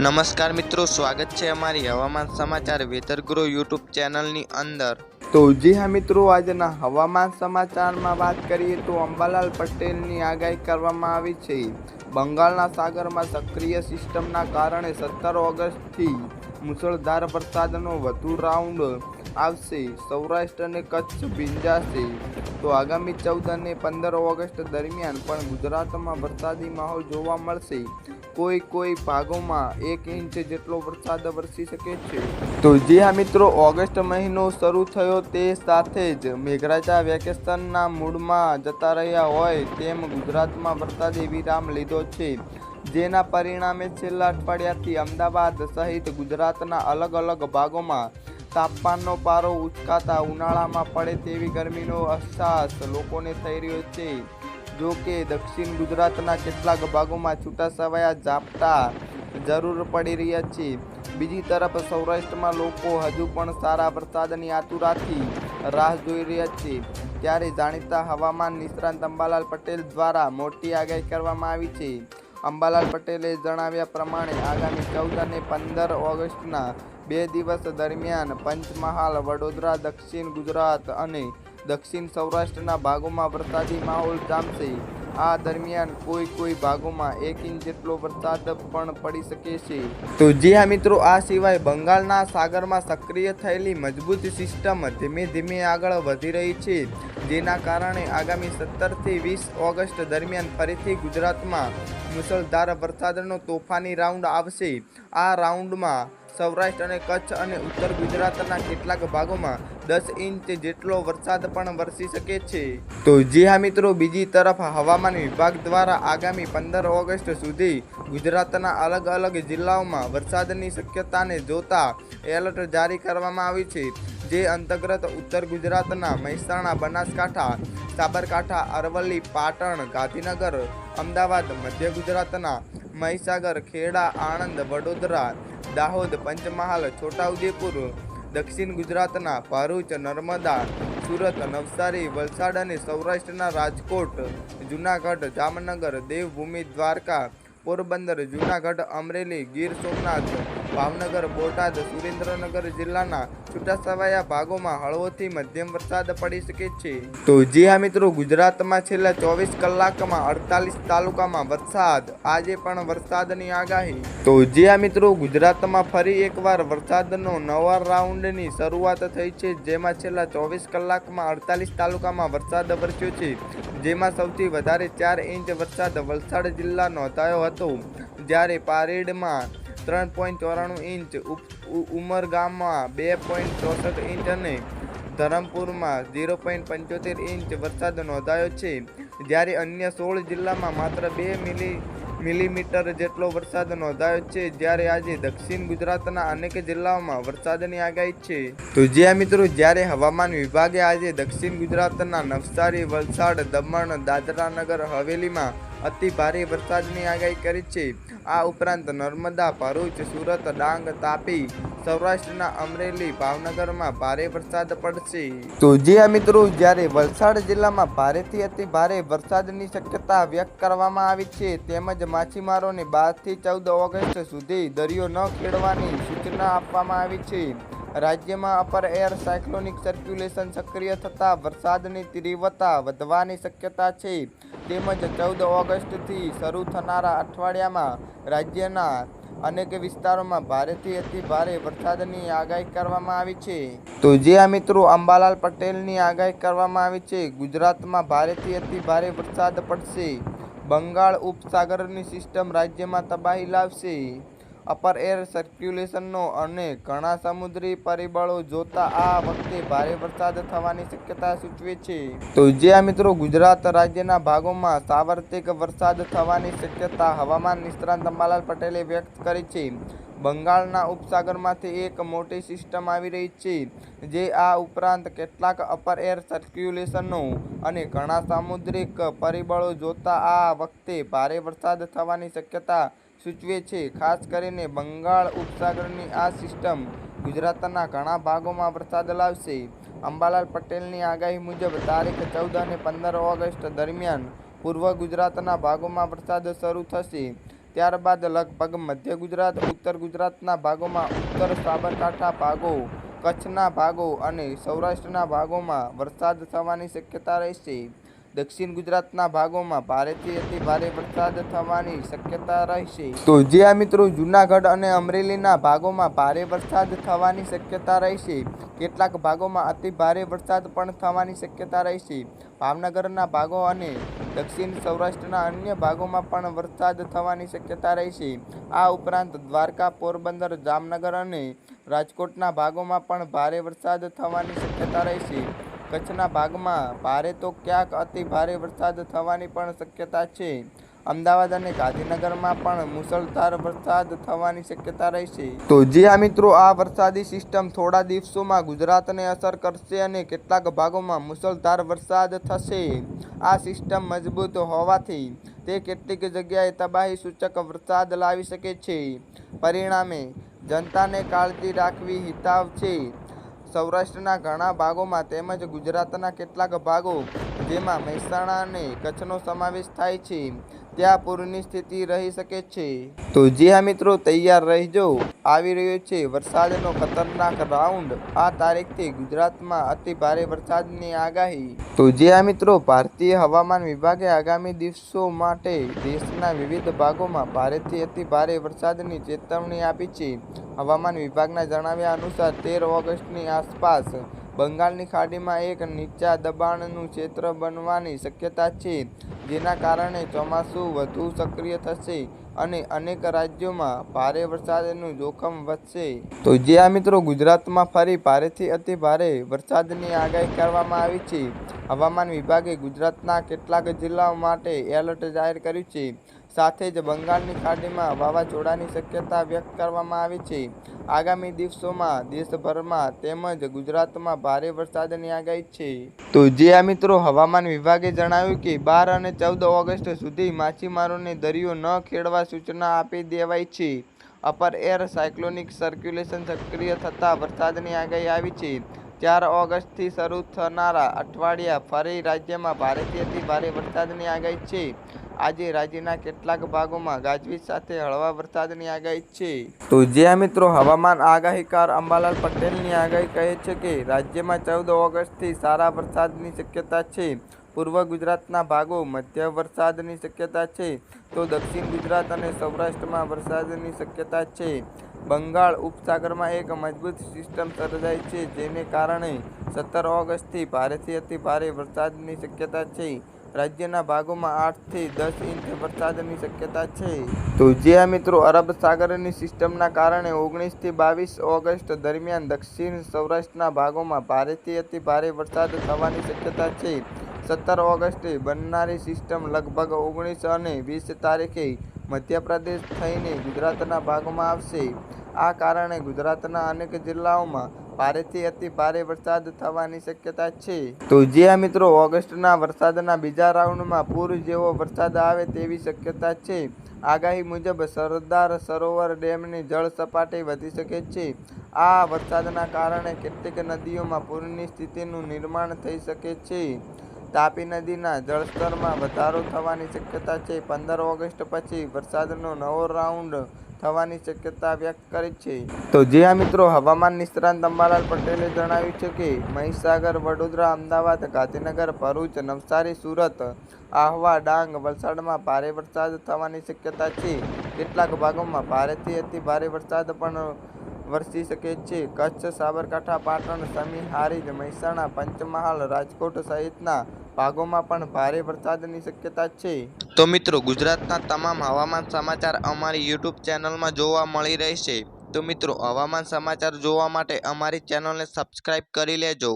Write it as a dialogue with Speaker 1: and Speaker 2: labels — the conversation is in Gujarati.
Speaker 1: નમસ્કાર મિત્રો, સ્વાગત છે અમારી હવામાન સમાચાર વેધરગ્રો યુટ્યુબ ચેનલની અંદર.
Speaker 2: તો જી હા મિત્રો, આજના હવામાન સમાચારમાં વાત કરીએ તો અંબાલાલ પટેલની આગાહી કરવામાં આવી છે. બંગાળના સાગરમાં સક્રિય સિસ્ટમના કારણે સત્તર ઓગસ્ટથી મુસળધાર વરસાદનો વધુ રાઉન્ડ આવશે. સૌરાષ્ટ્ર અને કચ્છ ભીંજાશે. તો આગામી ચૌદ અને પંદર ઓગસ્ટ દરમિયાન પણ ગુજરાતમાં વરસાદી માહોલ જોવા મળશે. કોઈ કોઈ ભાગોમાં એક ઇંચ જેટલો વરસાદ વરસી શકે છે. તો જે આ મિત્રો, ઓગસ્ટ મહિનો શરૂ થયો તે સાથે જ મેઘરાજા વેકેશનના મૂડમાં જતા રહ્યા હોય તેમ ગુજરાતમાં વરસાદે વિરામ લીધો છે. જેના પરિણામે છેલ્લા અઠવાડિયાથી અમદાવાદ સહિત ગુજરાતના અલગ અલગ ભાગોમાં તાપમાનનો પારો ઉચકાતા ઉનાળામાં પડે તેવી ગરમીનો અહેસાસ લોકોને થઈ રહ્યો છે. જો કે દક્ષિણ ગુજરાતના કેટલાક ભાગોમાં છૂટાછવાયા ઝાપટા જરૂર પડી રહ્યા છે. બીજી તરફ સૌરાષ્ટ્રમાં લોકો હજુ પણ સારા વરસાદની આતુરાથી રાહ જોઈ રહ્યા છે. ત્યારે જાણીતા હવામાન નિષ્ણાંત અંબાલાલ પટેલ દ્વારા મોટી આગાહી કરવામાં આવી છે. અંબાલાલ પટેલે જણાવ્યા પ્રમાણે, આગામી ચૌદ અને પંદર ઓગસ્ટના બે દિવસ દરમિયાન પંચમહાલ, વડોદરા, દક્ષિણ ગુજરાત અને દક્ષિણ સૌરાષ્ટ્રના ભાગોમાં વરસાદી માહોલ જામશે. આ દરમિયાન કોઈ કોઈ ભાગોમાં એક ઇંચ જેટલો વરસાદ પણ પડી શકે છે. તો જી હા મિત્રો, આ સિવાય બંગાળના સાગરમાં સક્રિય થયેલી મજબૂત સિસ્ટમ ધીમે ધીમે આગળ વધી રહી છે. જેના કારણે આગામી સત્તરથી વીસ ઓગસ્ટ દરમિયાન ફરીથી ગુજરાતમાં મુસળધાર વરસાદનો તોફાની રાઉન્ડ આવશે. આ રાઉન્ડમાં સૌરાષ્ટ્ર અને કચ્છ અને ઉત્તર ગુજરાતના કેટલાક ભાગોમાં દસ ઇંચ જેટલો વરસાદ પણ વરસી શકે છે. તો જી હા મિત્રો, બીજી તરફ હવામાન વિભાગ દ્વારા આગામી પંદર ઓગસ્ટ સુધી ગુજરાતના અલગ અલગ જિલ્લાઓમાં વરસાદની શક્યતાને જોતા એલર્ટ જારી કરવામાં આવી છે. જે અંતર્ગત ઉત્તર ગુજરાતના મહેસાણા, બનાસકાંઠા, સાબરકાંઠા, અરવલ્લી, પાટણ, ગાંધીનગર, અમદાવાદ, મધ્ય ગુજરાતના મહીસાગર, ખેડા, આણંદ, વડોદરા દાહોદ, પંચમહાલ, છોટાઉદેપુર, દક્ષિણ ગુજરાતના ભરૂચ, નર્મદા, સુરત, નવસારી, વલસાડ અને સૌરાષ્ટ્રના રાજકોટ, જૂનાગઢ, જામનગર, દેવભૂમિ, દ્વારકા, પોરબંદર, જૂનાગઢ, અમરેલી, ગીર સોમનાથ ભાવનગર, બોટાદ, સુરેન્દ્રનગર જિલ્લાના છૂટાછવાયા ભાગોમાં હળવોથી મધ્યમ વરસાદ પડી શકે છે. તો જી હા મિત્રો, ગુજરાતમાં છેલ્લા ચોવીસ કલાકમાં અડતાલીસ તાલુકામાં વરસાદ. આજે પણ વરસાદની આગાહી. તો જી હા મિત્રો, ગુજરાતમાં ફરી એકવાર વરસાદનો નવા રાઉન્ડની શરૂઆત થઈ છે, જેમાં છેલ્લા ચોવીસ કલાકમાં અડતાલીસ તાલુકામાં વરસાદ વરસ્યો છે. જેમાં સૌથી વધારે ચાર ઇંચ વરસાદ વલસાડ જિલ્લા નોંધાયો હતો. જ્યારે પારેડમાં ત્રણ પોઈન્ટ ચોરાણું ઇંચ ઉમરગામમાં બે પોઈન્ટ ચોસઠ ઇંચ અને ધરમપુરમાં ઝીરો પોઈન્ટ પંચોતેર ઇંચ વરસાદ નોંધાયો છે. જ્યારે અન્ય સોળ જિલ્લામાં માત્ર બે મિલી, મિલીમીટર જેટલો વરસાદ નોંધાયો છે, જ્યારે આજે દક્ષિણ ગુજરાતના અનેક જિલ્લાઓમાં વરસાદની આગાહી છે. તો જ્યાં મિત્રો, જ્યારે હવામાન વિભાગે આજે દક્ષિણ ગુજરાતના નવસારી, વલસાડ, દમણ, દાદરાનગર, હવેલીમાં અતિ ભારે વરસાદની આગાહી કરી છે. આ ઉપરાંત નર્મદા, ભરૂચ, સુરત, ડાંગ, તાપી, સૌરાષ્ટ્રના અમરેલી, ભાવનગરમાં ભારે વરસાદ પડશે. તો જે મિત્રો, જ્યારે વલસાડ જિલ્લામાં ભારેથી અતિ ભારે વરસાદની શક્યતા વ્યક્ત કરવામાં આવી છે, તેમજ માછીમારોને બારથી ચૌદ ઓગસ્ટ સુધી દરિયો ન ખેડવાની સૂચના આપવામાં આવી છે. રાજ્યમાં અપર એર સાયક્લોનિક સર્ક્યુલેશન સક્રિય થતાં વરસાદની તીવ્રતા વધવાની શક્યતા છે. તેમજ ચૌદ ઓગસ્ટથી શરૂ થનારા અઠવાડિયામાં રાજ્યના અનેક વિસ્તારોમાં ભારેથી અતિ ભારે વરસાદની આગાહી કરવામાં આવી છે. તો જે આ મિત્રો અંબાલાલ પટેલની આગાહી કરવામાં આવી છે, ગુજરાતમાં ભારેથી અતિ ભારે વરસાદ પડશે. બંગાળ ઉપસાગરની સિસ્ટમ રાજ્યમાં તબાહી લાવશે. અપર એર સર્ક્યુલેશનનો અને ઘણા સમુદ્રી પરિબળો જોતા આ વખતે ભારે વરસાદ થવાની શક્યતા સૂચવે છે. તો જે મિત્રો ગુજરાત રાજ્યના ભાગોમાં સાર્વત્રિક વરસાદ થવાની શક્યતા હવામાન નિષ્ણાંત અંબાલાલ પટેલે વ્યક્ત કરી છે. બંગાળના ઉપસાગરમાંથી એક મોટી સિસ્ટમ આવી રહી છે, જે આ ઉપરાંત કેટલાક અપર એર સર્ક્યુલેશનો અને ઘણા સામુદ્રિક પરિબળો જોતા આ વખતે ભારે વરસાદ થવાની શક્યતા સૂચવે છે, ખાસ કરીને બંગાળ ઉપસાગરની આ સિસ્ટમ ગુજરાતના ઘણા ભાગોમાં વરસાદ લાવશે. અંબાલાલ પટેલની આગાહી મુજબ તારીખ ચૌદ અને પંદર ઓગસ્ટ દરમિયાન પૂર્વ ગુજરાતના ભાગોમાં વરસાદ શરૂ થશે. ત્યારબાદ લગભગ મધ્ય ગુજરાત, ઉત્તર ગુજરાતના ભાગોમાં ઉત્તર સાબરકાંઠા ભાગો, કચ્છના ભાગો અને સૌરાષ્ટ્રના ભાગોમાં વરસાદ થવાની શક્યતા રહેશે. દક્ષિણ ગુજરાતના ભાગોમાં ભારેથી અતિ ભારે વરસાદ થવાની શક્યતા રહેશે. તો જે આ મિત્રો જૂનાગઢ અને અમરેલીના ભાગોમાં ભારે વરસાદ થવાની શક્યતા રહેશે, કેટલાક ભાગોમાં અતિ ભારે વરસાદ પણ થવાની શક્યતા રહેશે. ભાવનગરના ભાગો અને દક્ષિણ સૌરાષ્ટ્રના અન્ય ભાગોમાં પણ વરસાદ થવાની શક્યતા રહેશે. આ ઉપરાંત દ્વારકા, પોરબંદર, જામનગર અને રાજકોટના ભાગોમાં પણ ભારે વરસાદ થવાની શક્યતા રહેશે. કચ્છના ભાગમાં ભારે તો ક્યાંક અતિ ભારે વરસાદ થવાની પણ શક્યતા છે. અમદાવાદ અને ગાંધીનગરમાં પણ મુસળધાર વરસાદ થવાની શક્યતા રહેશે. તો જે આ મિત્રો, આ વરસાદી સિસ્ટમ થોડા દિવસોમાં ગુજરાતને અસર કરશે અને કેટલાક ભાગોમાં મુસળધાર વરસાદ થશે. આ સિસ્ટમ મજબૂત હોવાથી તે કેટલીક જગ્યાએ તબાહી સૂચક વરસાદ લાવી શકે છે. પરિણામે જનતાને કાળજી રાખવી હિતાવ છે. સૌરાષ્ટ્રના ઘણા ભાગોમાં તેમજ ગુજરાતના કેટલાક ભાગો જેમાં મહેસાણા અને કચ્છનો સમાવેશ થાય છે. ત્યાં પૂરની સ્થિતિ રહી શકે છે. તો જે હા મિત્રો, તૈયાર રહેજો. આવી રહ્યો છે વરસાદનો ખતરનાક રાઉન્ડ. આ તારીખથી ગુજરાતમાં અતિ ભારે વરસાદની આગાહી. તો જે હા મિત્રો, ભારતીય હવામાન વિભાગે આગામી દિવસો માટે દેશના વિવિધ ભાગોમાં ભારેથી અતિ ભારે વરસાદની ચેતવણી આપી છે. હવામાન વિભાગના જણાવ્યા અનુસાર, તેર ઓગસ્ટની આસપાસ બંગાળની ખાડીમાં એક નીચા દબાણનું ક્ષેત્ર બનવાની શક્યતા છે, જેના કારણે ચોમાસું વધુ સક્રિય થશે અને અનેક રાજ્યોમાં ભારે વરસાદનું જોખમ વધશે. તો જે આ મિત્રો ગુજરાતમાં ફરી ભારેથી અતિ ભારે વરસાદની આગાહી કરવામાં આવી છે. હવામાન વિભાગે ગુજરાતના કેટલાક જિલ્લાઓ માટે એલર્ટ જાહેર કર્યું છે. સાથે જ બંગાળની ખાડીમાં વાવાઝોડાની શક્યતા વ્યક્ત કરવામાં આવી છે. આગામી દિવસોમાં દેશભરમાં તેમજ ગુજરાતમાં ભારે વરસાદની આગાહી છે. તો જે આ મિત્રો હવામાન વિભાગે જણાવ્યું કે બાર અને ચૌદ ઓગસ્ટ સુધી માછીમારોને દરિયો ન ખેડવા સૂચના આપી દેવાઈ છે. અપર એર સાયક્લોનિક સર્ક્યુલેશન સક્રિય થતાં વરસાદની આગાહી આવી છે. ચાર ઓગસ્ટથી શરૂ થનારા અઠવાડિયા ફરી રાજ્યમાં ભારેથી અતિ ભારે વરસાદની આગાહી છે. આજે રાજ્યના કેટલાક ભાગોમાં ગાજવીજ સાથે હળવા વરસાદની આગાહી છે. તો જે મિત્રો હવામાન આગાહીકાર અંબાલાલ પટેલની આગાહી કહે છે કે રાજ્યમાં ચૌદ ઓગસ્ટથી સારા વરસાદની શક્યતા છે. પૂર્વ ગુજરાતના ભાગો મધ્ય વરસાદની શક્યતા છે. તો દક્ષિણ ગુજરાત અને સૌરાષ્ટ્રમાં વરસાદની શક્યતા છે. બંગાળ ઉપસાગરમાં એક મજબૂત સિસ્ટમ સર્જાઈ છે, જેને કારણે સત્તર ઓગસ્ટથી ભારેથી અતિ ભારે વરસાદની શક્યતા છે. રાજ્યના ભાગોમાં આઠથી દસ ઇંચ વરસાદની શક્યતા છે. તો જે મિત્રો અરબ સાગરની સિસ્ટમના કારણે ઓગણીસથી બાવીસ ઓગસ્ટ દરમિયાન દક્ષિણ સૌરાષ્ટ્રના ભાગોમાં ભારેથી અતિ ભારે વરસાદ થવાની શક્યતા છે. સત્તર ઓગસ્ટે બનનારી સિસ્ટમ લગભગ ઓગણીસ અને વીસ તારીખે મધ્યપ્રદેશ થઈને ગુજરાતના ભાગોમાં આવશે. આ કારણે ગુજરાતના અનેક જિલ્લાઓમાં ભારેથી અતિ ભારે વરસાદ થવાની શક્યતા છે. તો જે મિત્રો ઓગસ્ટના વરસાદના બીજા રાઉન્ડમાં પૂર જેવો વરસાદ આવે તેવી શક્યતા છે. આગાહી મુજબ સરદાર સરોવર ડેમની જળ સપાટી વધી શકે છે. આ વરસાદના કારણે કેટલીક નદીઓમાં પૂરની સ્થિતિનું નિર્માણ થઈ શકે છે. તાપી નદીના જળસ્તરમાં વધારો થવાની શક્યતા છે. પંદર ઓગસ્ટ પછી વરસાદનો નવો રાઉન્ડ થવાની શક્યતા વ્યક્ત કરી છે. તો જે આ મિત્રો હવામાન નિષ્ણાંત અંબાલાલ પટેલે જણાવ્યું છે કે, મહીસાગર, વડોદરા, અમદાવાદ, ગાંધીનગર, ભરૂચ, નવસારી, સુરત, આહવા, ડાંગ, વલસાડમાં ભારે વરસાદ થવાની શક્યતા છે. કેટલાક ભાગોમાં ભારેથી અતિ ભારે વરસાદ પણ વરસી શકે છે. કચ્છ, સાબરકાંઠા, પાટણ, સમી મહેસાણા, પંચમહાલ, રાજકોટ સહિતના ભાગોમાં પણ ભારે વરસાદની શક્યતા છે.
Speaker 1: તો મિત્રો, ગુજરાતના તમામ હવામાન સમાચાર અમારી યુટ્યુબ ચેનલમાં જોવા મળી રહેશે. તો મિત્રો, હવામાન સમાચાર જોવા માટે અમારી ચેનલને સબસ્ક્રાઈબ કરી લેજો.